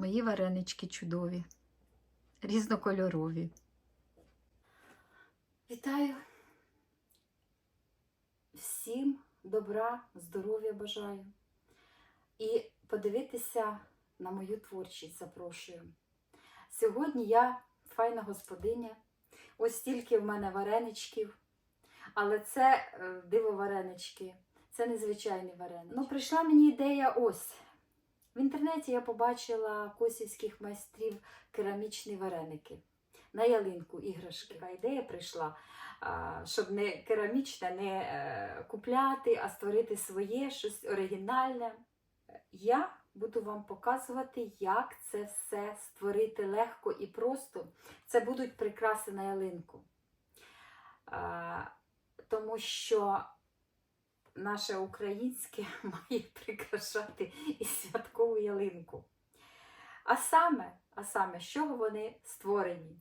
Мої варенички чудові, різнокольорові. Вітаю! Всім добра, здоров'я бажаю. І подивитися на мою творчість запрошую. Сьогодні я файна господиня. Ось стільки в мене вареничків. Але це е, диво варенички, це незвичайні варенички. Ну, прийшла мені ідея ось. В інтернеті я побачила косівських майстрів керамічні вареники. На ялинку іграшки. Така ідея прийшла, щоб не керамічне не е, купляти, а створити своє, щось оригінальне. Я буду вам показувати, як це все створити легко і просто. Це будуть прикраси на ялинку. Тому що наше українське має прикрашати і святкову ялинку. А саме, а саме, з чого вони створені?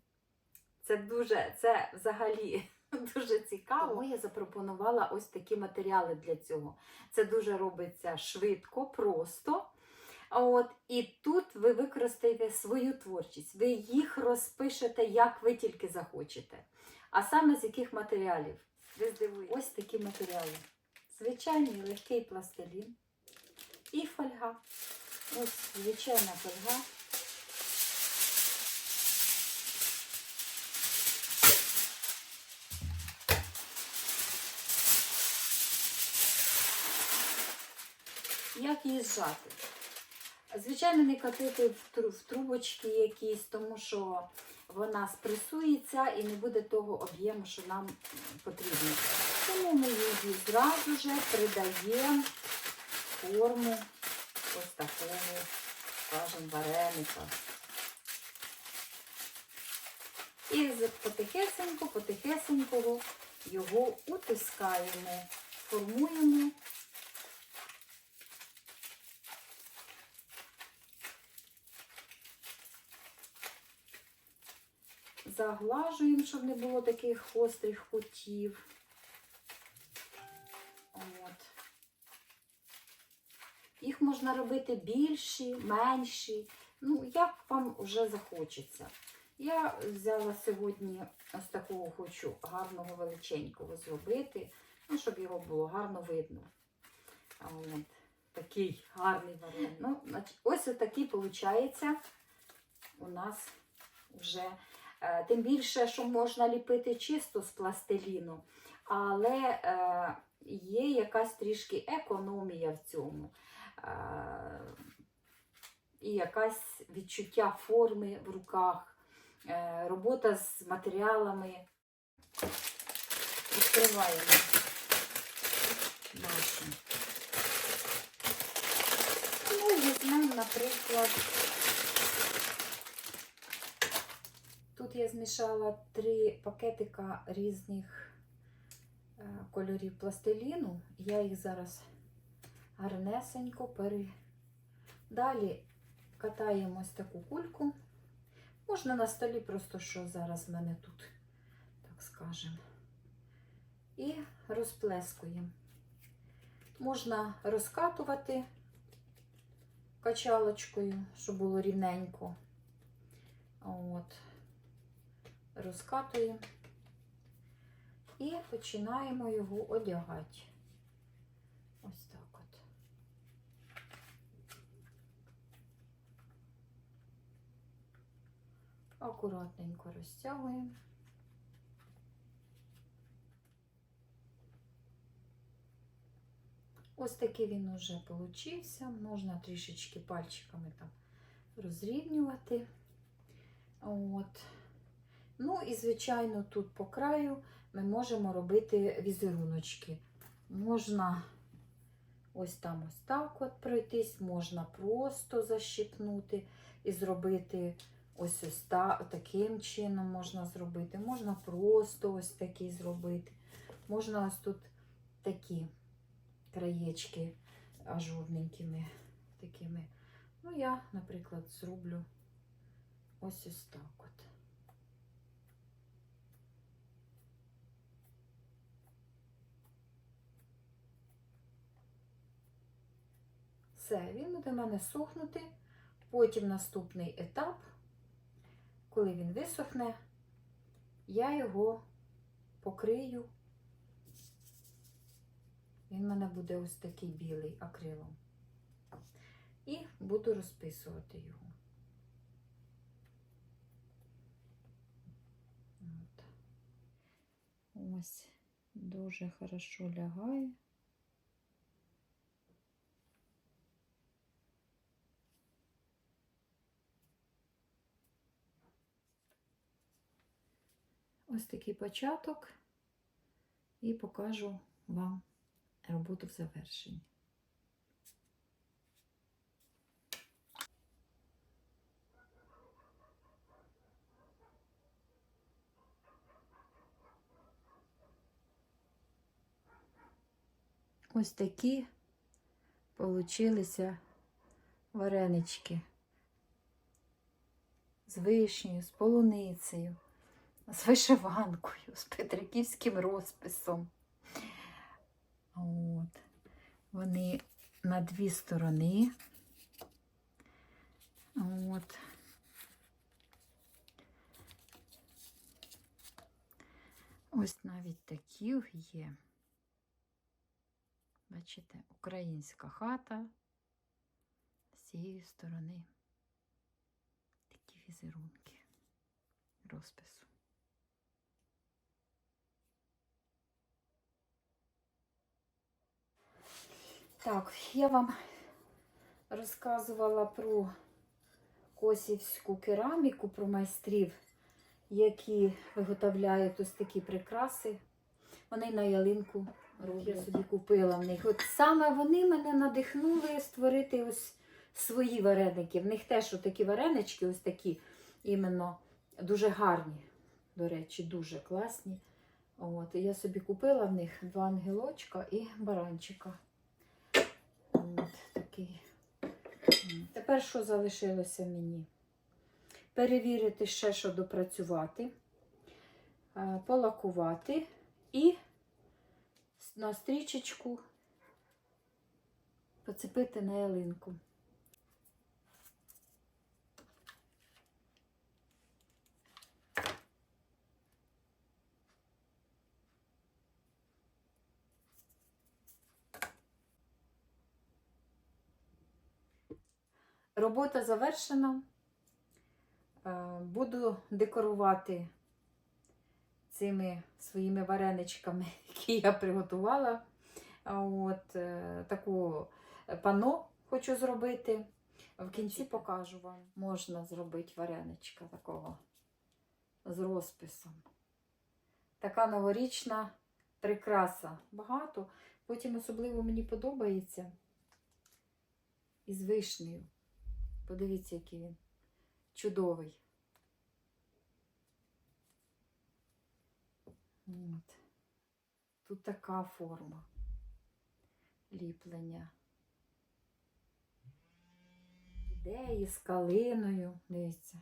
Це дуже, це взагалі дуже цікаво. Тому я запропонувала ось такі матеріали для цього. Це дуже робиться швидко, просто. От, і тут ви використаєте свою творчість, ви їх розпишете, як ви тільки захочете. А саме з яких матеріалів? Ви здивуєтесь. Ось такі матеріали. Звичайний легкий пластилін і фольга. Ось звичайна фольга. Як її зжати? Звичайно, не катити в трубочки якісь, тому що вона спресується і не буде того об'єму, що нам потрібно. Тому ми її зразу же придаємо форму ось такого, скажімо, вареника. І потихесенько, потихесенько його утискаємо, формуємо заглажуємо, щоб не було таких гострих кутів. Їх можна робити більші, менші, ну, як вам вже захочеться. Я взяла сьогодні ось такого хочу гарного величенького зробити, ну, щоб його було гарно видно. От. Такий гарний варіант. Ну, ось отакий виходить у нас вже Е, Тим більше, що можна ліпити чисто з пластиліну, але е, є якась трішки економія в цьому. Е, і якась відчуття форми в руках, е, робота з матеріалами. Відкриваємо нашу. Ну, візьмемо, наприклад. Тут я змішала три пакетика різних е, кольорів пластиліну. Я їх зараз гарнесенько пере... Далі катаємо ось таку кульку. Можна на столі, просто що зараз в мене тут, так скажемо. І розплескуємо. Можна розкатувати качалочкою, щоб було рівненько. От розкатуємо і починаємо його одягати. Ось так от. Акуратненько розтягуємо. Ось такий він уже получився. Можна трішечки пальчиками там розрівнювати. От. Ну і, звичайно, тут по краю ми можемо робити візеруночки. Можна ось там ось так от пройтись, можна просто защипнути і зробити ось ось та, таким чином можна зробити. Можна просто ось такий зробити. Можна ось тут такі краєчки ажурненькими такими. Ну, я, наприклад, зроблю ось ось так от. Все, він буде в мене сохнути. Потім наступний етап, коли він висохне, я його покрию. Він в мене буде ось такий білий акрилом. І буду розписувати його. От. Ось дуже хорошо лягає. Ось такий початок і покажу вам роботу в завершенні. Ось такі получилися варенички з вишнею, з полуницею, з вишиванкою, з петриківським розписом. От. Вони на дві сторони. От. Ось навіть такі є. Бачите, українська хата з цієї сторони. Такі візерунки розпису. Так, я вам розказувала про косівську кераміку, про майстрів, які виготовляють ось такі прикраси. Вони на ялинку роблять. Я собі купила в них. От саме вони мене надихнули створити ось свої вареники. В них теж такі варенички, ось такі іменно дуже гарні. До речі, дуже класні. От, я собі купила в них два ангелочка і баранчика. От такий. Тепер що залишилося мені? Перевірити ще, що допрацювати, е, полакувати і на стрічечку поцепити на ялинку. Робота завершена. Е, Буду декорувати цими своїми вареничками, які я приготувала. От е, таку пано хочу зробити. В кінці покажу вам. Можна зробити вареничка такого з розписом. Така новорічна прикраса. Багато. Потім особливо мені подобається із вишнею. Подивіться, який він чудовий. От. Тут така форма ліплення. Ідеї з калиною. Дивіться.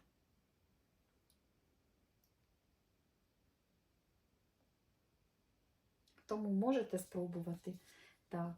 Тому можете спробувати. Так.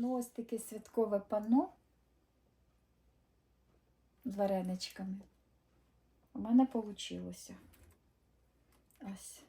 Ну, ось таке святкове панно з вареничками. У мене вийшло. Ось.